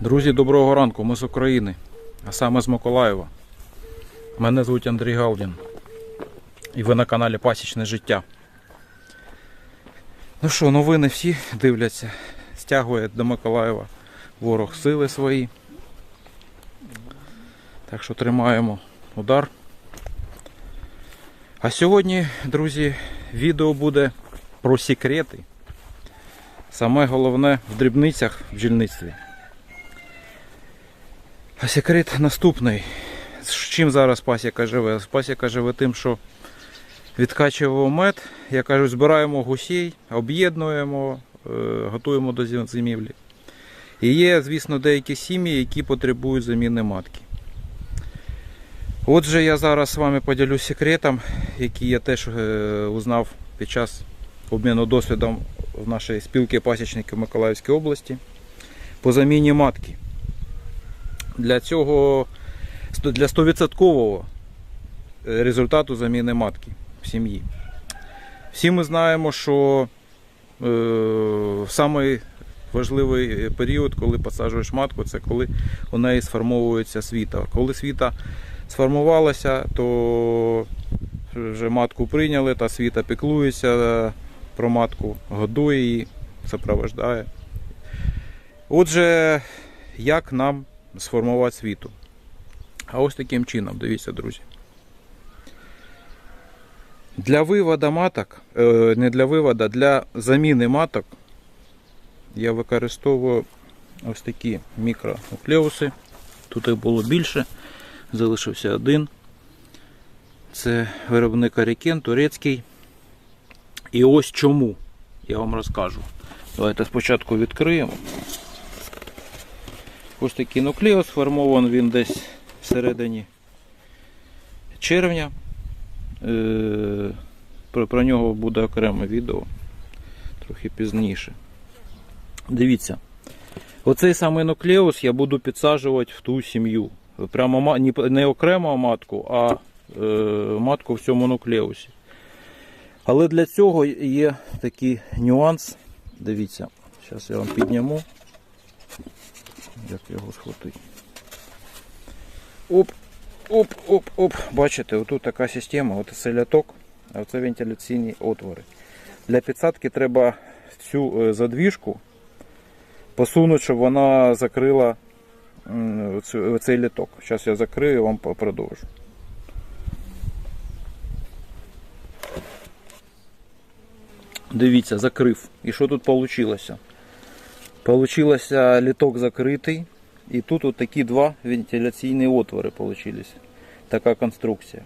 Друзі, доброго ранку, ми з України, а саме з Миколаєва. Мене звуть Андрій Галдін. І ви на каналі Пасічне життя. Ну що, новини всі дивляться. Стягує до Миколаєва ворог сили свої. Так що тримаємо удар. А сьогодні, друзі, відео буде про секрети. Саме головне в дрібницях в бджільництві. А секрет наступний. З чим зараз пасіка живе? Пасіка живе тим, що відкачуємо мед, я кажу, збираємо гусей, об'єднуємо, е, готуємо до зимівлі. І є, звісно, деякі сім'ї, які потребують заміни матки. Отже, я зараз з вами поділюсь секретом, який я теж е, узнав під час обміну досвідом в нашій спілці пасічників Миколаївської області по заміні матки. Для цього для 100% результату заміни матки в сім'ї. Всі ми знаємо, що е, самий важливий період, коли посаджуєш матку, це коли у неї сформовується світа. Коли світа сформувалася, то вже матку прийняли, та світа піклується про матку, годує її, супроводжує. Отже, як нам сформувати світу? А ось таким чином, дивіться, друзі. Для виводу маток, е, не для виводу, для заміни маток я використовую ось такі мікронуклеуси. Тут їх було більше, залишився один. Це виробник Арікен, турецький. І ось чому я вам розкажу. Давайте спочатку відкриємо. Ось такий нуклеус, сформований він десь всередині червня. Е, Про, нього буде окреме відео трохи пізніше. Дивіться. Оцей самий нуклеус я буду підсаджувати в ту сім'ю. Прямо не окремо матку, а е, матку в цьому нуклеусі. Але для цього є такий нюанс. Дивіться, зараз я вам підніму. Як його схватити. Оп, оп, оп, оп. Бачите, отут така система, от це ляток, а це вентиляційні отвори. Для підсадки треба цю е, задвіжку посунути, щоб вона закрила оцю- літок. Зараз я закрию і вам продовжу. Дивіться, закрив. І що тут вийшло? Получилося літок закритий. І тут от такі два вентиляційні отвори получились. Така конструкція.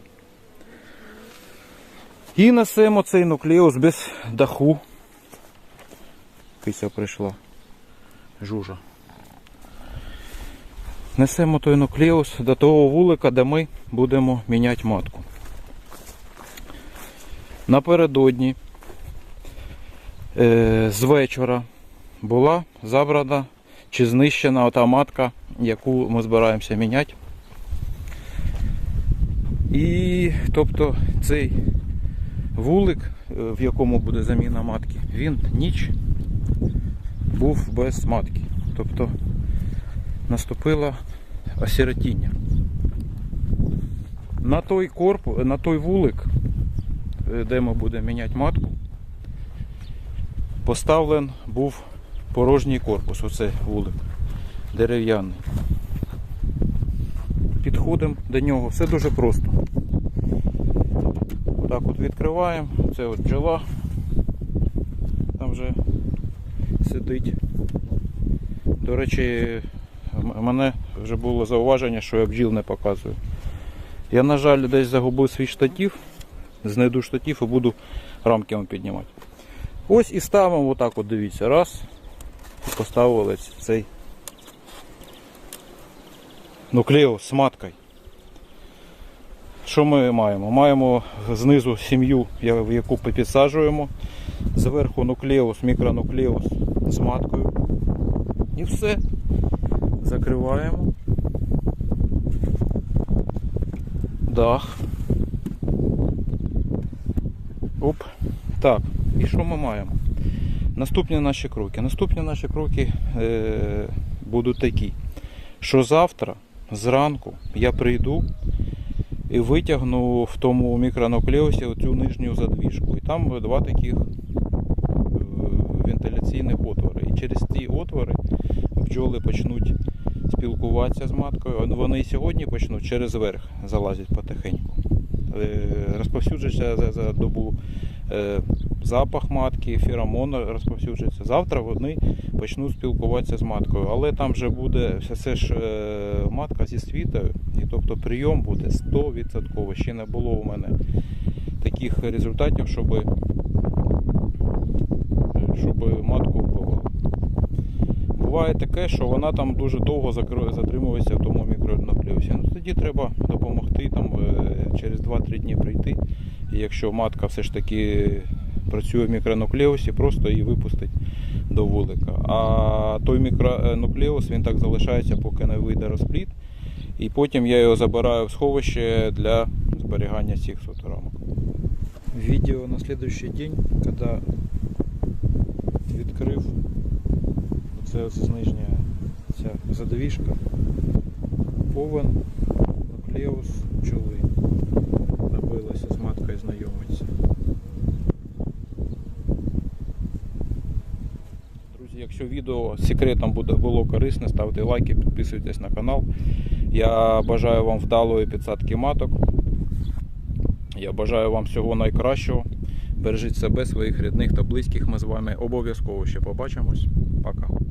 І несемо цей нуклеус без даху. Кися прийшла. Жужа. Несемо той нуклеус до того вулика, де ми будемо міняти матку. Напередодні е, з вечора була забрана чи знищена ота матка, яку ми збираємося міняти. І тобто цей вулик, е, в якому буде заміна матки, він ніч був без матки. Тобто наступило осиротіння. На той корпус, на той вулик, е, де ми будемо міняти матку, поставлен був порожній корпус, оце вулик дерев'яний. Підходимо до нього, все дуже просто. Так от відкриваємо, це от бджола, там вже сидить. До речі, мене вже було зауваження, що я бджіл не показую. Я, на жаль, десь загубив свій штатів, знайду штатів і буду рамки вам піднімати. Ось і ставимо отак от дивіться. Раз. Поставили цей нуклеус з маткою. Що ми маємо? Маємо знизу сім'ю, в яку підсаджуємо. Зверху нуклеус, мікронуклеус з маткою. І все. Закриваємо. Дах. Оп. Так, і що ми маємо? Наступні наші кроки. Наступні наші кроки е, будуть такі. що завтра зранку я прийду і витягну в тому мікронуклеусі оцю нижню задвіжку. І там два таких е, вентиляційних отвори. І через ці отвори бджоли почнуть спілкуватися з маткою. Вони і сьогодні почнуть через верх залазять потихеньку. Е, Розповсюджується за, за добу е, запах матки, феромон розповсюджується. Завтра вони почнуть спілкуватися з маткою. Але там вже буде все, ж е, матка зі світою, і тобто прийом буде 100%. Ще не було у мене таких результатів, щоб, щоб матку вбивало. Буває таке, що вона там дуже довго затримується в тому мікронуклеусі. Ну тоді треба допомогти там е, через 2-3 дні прийти. І якщо матка все ж таки працює в мікронуклеусі, просто її випустить до вулика. А той мікронуклеус він так залишається, поки не вийде розплід. І потім я його забираю в сховище для зберігання цих фоторамок. Відео на следующий день, коли відкрив це ось нижня ця задвіжка, повен, нуклеус пчоли. Набилася з маткою знайомиться. Друзі, якщо відео секретом буде, було корисне, ставте лайки, підписуйтесь на канал. Я бажаю вам вдалої підсадки маток. Я бажаю вам всього найкращого. Бережіть себе, своїх рідних та близьких. Ми з вами обов'язково ще побачимось. Пока.